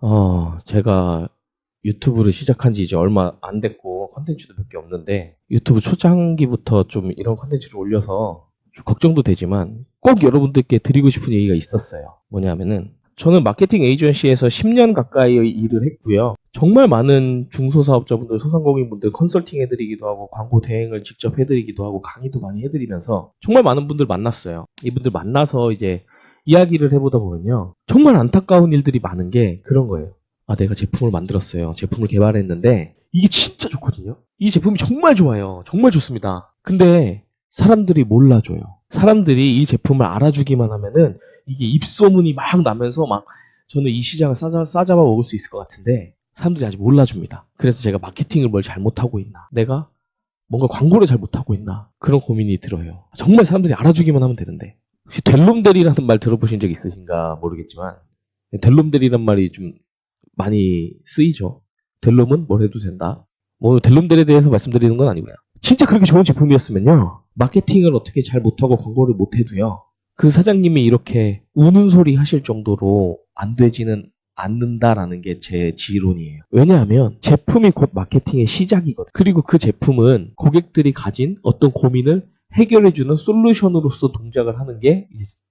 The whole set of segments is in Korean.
어, 제가 유튜브를 시작한 지 이제 얼마 안 됐고 컨텐츠도 몇 개 없는데 유튜브 초창기부터 좀 이런 컨텐츠를 올려서 좀 걱정도 되지만 꼭 여러분들께 드리고 싶은 얘기가 있었어요. 뭐냐면은 저는 마케팅 에이전시에서 10년 가까이 일을 했고요. 정말 많은 중소사업자분들, 소상공인분들 컨설팅 해드리기도 하고 광고 대행을 직접 해드리기도 하고 강의도 많이 해드리면서 정말 많은 분들 만났어요. 이분들 만나서 이제 이야기를 해보다 보면요. 정말 안타까운 일들이 많은 게 그런 거예요. 아, 내가 제품을 만들었어요. 제품을 개발했는데 이게 진짜 좋거든요. 이 제품이 정말 좋아요. 정말 좋습니다. 근데 사람들이 몰라줘요. 사람들이 이 제품을 알아주기만 하면은 이게 입소문이 막 나면서 막 저는 이 시장을 싸잡아, 싸잡아 먹을 수 있을 것 같은데 사람들이 아직 몰라줍니다. 그래서 제가 마케팅을 뭘 잘못하고 있나? 내가 뭔가 광고를 잘 못하고 있나? 그런 고민이 들어요. 정말 사람들이 알아주기만 하면 되는데. 혹시 델롬델이라는 말 들어보신 적 있으신가 모르겠지만 델롬델이란 말이 좀 많이 쓰이죠. 델롬은 뭘 해도 된다. 뭐 델롬델에 대해서 말씀드리는 건 아니고요. 진짜 그렇게 좋은 제품이었으면요. 마케팅을 어떻게 잘 못하고 광고를 못해도요. 그 사장님이 이렇게 우는 소리 하실 정도로 안 되지는 않는다라는 게 제 지론이에요. 왜냐하면 제품이 곧 마케팅의 시작이거든. 그리고 그 제품은 고객들이 가진 어떤 고민을 해결해주는 솔루션으로서 동작을 하는 게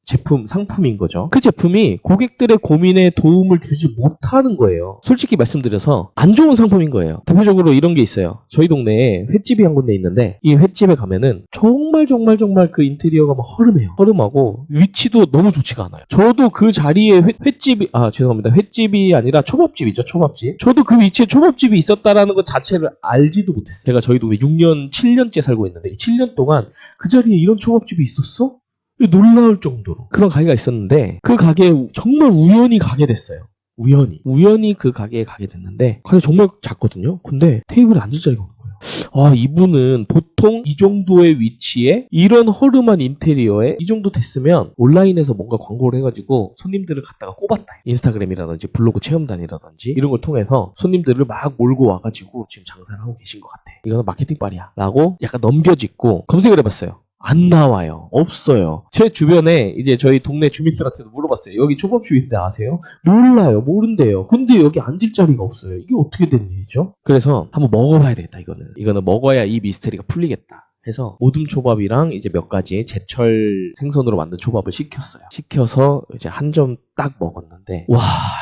제품, 상품인 거죠. 그 제품이 고객들의 고민에 도움을 주지 못하는 거예요. 솔직히 말씀드려서 안 좋은 상품인 거예요. 대표적으로 이런 게 있어요. 저희 동네에 횟집이 한 군데 있는데 이 횟집에 가면은 정말 정말 정말 그 인테리어가 막 허름해요. 허름하고 위치도 너무 좋지가 않아요. 저도 그 자리에 횟, 횟집이 아 죄송합니다. 횟집이 아니라 초밥집이죠. 초밥집. 저도 그 위치에 초밥집이 있었다라는 것 자체를 알지도 못했어요. 제가 저희 동네 6년, 7년째 살고 있는데 이 7년 동안 그 자리에 이런 초밥집이 있었어? 놀라울 정도로 그런 가게가 있었는데 그 가게에 정말 우연히 가게 됐어요. 우연히 우연히 그 가게에 가게 됐는데 가게 정말 작거든요. 근데 테이블에 앉을 자리가 없는. 아 이분은 보통 이 정도의 위치에 이런 허름한 인테리어에 이 정도 됐으면 온라인에서 뭔가 광고를 해가지고 손님들을 갖다가 꼽았다. 인스타그램이라든지 블로그 체험단이라든지 이런 걸 통해서 손님들을 막 몰고 와가지고 지금 장사를 하고 계신 것 같아. 이거는 마케팅 빨이야. 라고 약간 넘겨짓고 검색을 해봤어요. 안 나와요. 없어요. 제 주변에 이제 저희 동네 주민들한테도 물어봤어요. 여기 초밥집인데 아세요? 몰라요. 모른대요. 근데 여기 앉을 자리가 없어요. 이게 어떻게 된 일이죠? 그래서 한번 먹어봐야 되겠다, 이거는. 이거는 먹어야 이 미스테리가 풀리겠다. 해서 모둠 초밥이랑 이제 몇 가지 제철 생선으로 만든 초밥을 시켰어요. 시켜서 이제 한 점 딱 먹었는데 와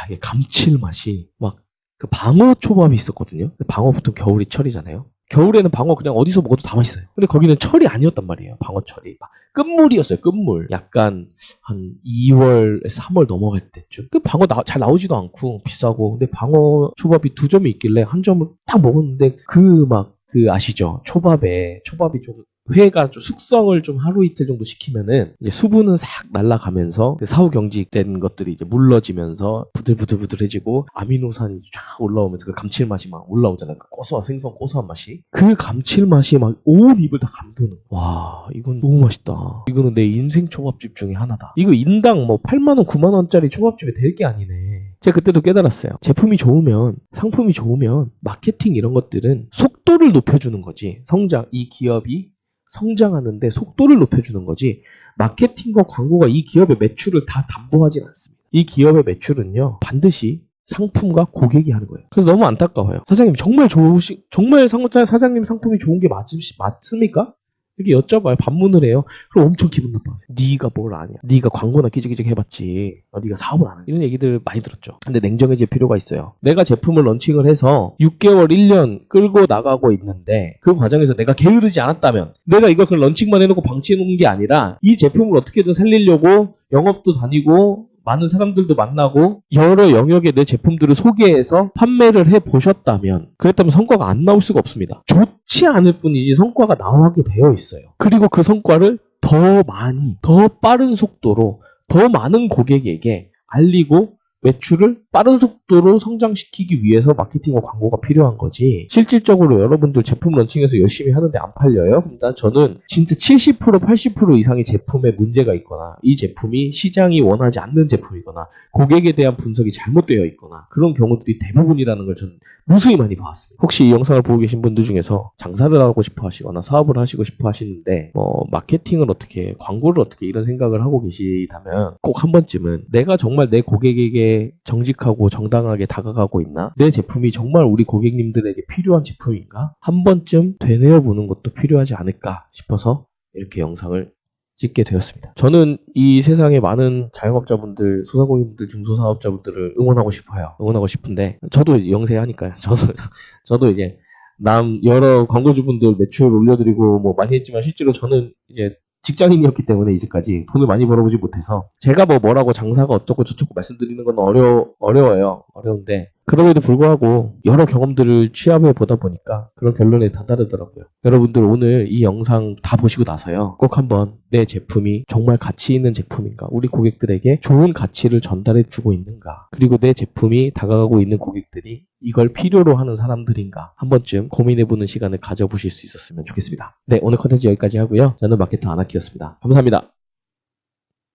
이게 감칠맛이 막 그 방어 초밥이 있었거든요. 방어 보통 겨울이 철이잖아요. 겨울에는 방어 그냥 어디서 먹어도 다 맛있어요. 근데 거기는 철이 아니었단 말이에요. 방어 철이. 막 끝물이었어요. 끝물. 약간 한 2월에서 3월 넘어갈 때쯤. 그 방어 나- 잘 나오지도 않고 비싸고. 근데 방어 초밥이 두 점이 있길래 한 점을 딱 먹었는데 그 막 그 아시죠? 초밥에 초밥이 좀 회가 좀 숙성을 좀 하루 이틀 정도 시키면은 이제 수분은 싹 날아가면서 그 사후 경직된 것들이 이제 물러지면서 부들부들부들해지고 아미노산이 쫙 올라오면서 그 감칠맛이 막 올라오잖아요. 그 고소한 생선 고소한 맛이 그 감칠맛이 막 온 입을 다 감도는. 와 이건 너무 맛있다. 이거는 내 인생 초밥집 중에 하나다. 이거 인당 뭐 8만 원, 9만 원짜리 초밥집에 될게 아니네. 제가 그때도 깨달았어요. 제품이 좋으면 상품이 좋으면 마케팅 이런 것들은 속도를 높여주는 거지. 성장 이 기업이 성장하는데 속도를 높여주는 거지 마케팅과 광고가 이 기업의 매출을 다 담보하진 않습니다. 이 기업의 매출은요 반드시 상품과 고객이 하는 거예요. 그래서 너무 안타까워요. 사장님 정말 좋으시 정말 사장님 상품이 좋은 게 맞, 맞습니까? 이렇게 여쭤봐요. 반문을 해요. 그럼 엄청 기분 나빠요. 네가 뭘 아냐? 네가 광고나 끼적끼적 해봤지. 어, 네가 사업을 안 해. 이런 얘기들 많이 들었죠. 근데 냉정해질 필요가 있어요. 내가 제품을 런칭을 해서 6개월, 1년 끌고 나가고 있는데 그 과정에서 내가 게으르지 않았다면 내가 이걸 런칭만 해놓고 방치해놓은 게 아니라 이 제품을 어떻게든 살리려고 영업도 다니고 많은 사람들도 만나고 여러 영역의 내 제품들을 소개해서 판매를 해 보셨다면 그랬다면 성과가 안 나올 수가 없습니다. 좋지 않을 뿐이지 성과가 나오게 되어 있어요. 그리고 그 성과를 더 많이, 더 빠른 속도로 더 많은 고객에게 알리고 매출을 빠른 속도로 성장시키기 위해서 마케팅과 광고가 필요한 거지. 실질적으로 여러분들 제품 런칭해서 열심히 하는데 안 팔려요? 일단 저는 진짜 70% 80% 이상의 제품에 문제가 있거나 이 제품이 시장이 원하지 않는 제품이거나 고객에 대한 분석이 잘못되어 있거나 그런 경우들이 대부분이라는 걸 저는 무수히 많이 봐왔습니다. 혹시 이 영상을 보고 계신 분들 중에서 장사를 하고 싶어 하시거나 사업을 하시고 싶어 하시는데 뭐 마케팅을 어떻게 광고를 어떻게 이런 생각을 하고 계시다면 꼭 한 번쯤은 내가 정말 내 고객에게 정직하고 정당하게 다가가고 있나? 내 제품이 정말 우리 고객님들에게 필요한 제품인가? 한 번쯤 되뇌어 보는 것도 필요하지 않을까 싶어서 이렇게 영상을 찍게 되었습니다. 저는 이 세상의 많은 자영업자분들, 소상공인분들, 중소사업자분들을 응원하고 싶어요. 응원하고 싶은데 저도 영세하니까요. 저도 저도 이제 남 여러 광고주분들 매출 올려드리고 뭐 많이 했지만 실제로 저는 이제 직장인이었기 때문에 이제까지 돈을 많이 벌어보지 못해서 제가 뭐 뭐라고 장사가 어쩌고 저쩌고 말씀드리는 건 어려 어려워요. 어려운데 그럼에도 불구하고 여러 경험들을 취합해 보다 보니까 그런 결론에 다다르더라고요. 여러분들 오늘 이 영상 다 보시고 나서요. 꼭 한번 내 제품이 정말 가치 있는 제품인가? 우리 고객들에게 좋은 가치를 전달해 주고 있는가? 그리고 내 제품이 다가가고 있는 고객들이 이걸 필요로 하는 사람들인가? 한 번쯤 고민해 보는 시간을 가져보실 수 있었으면 좋겠습니다. 네, 오늘 컨텐츠 여기까지 하고요. 저는 마케터 아나키였습니다. 감사합니다.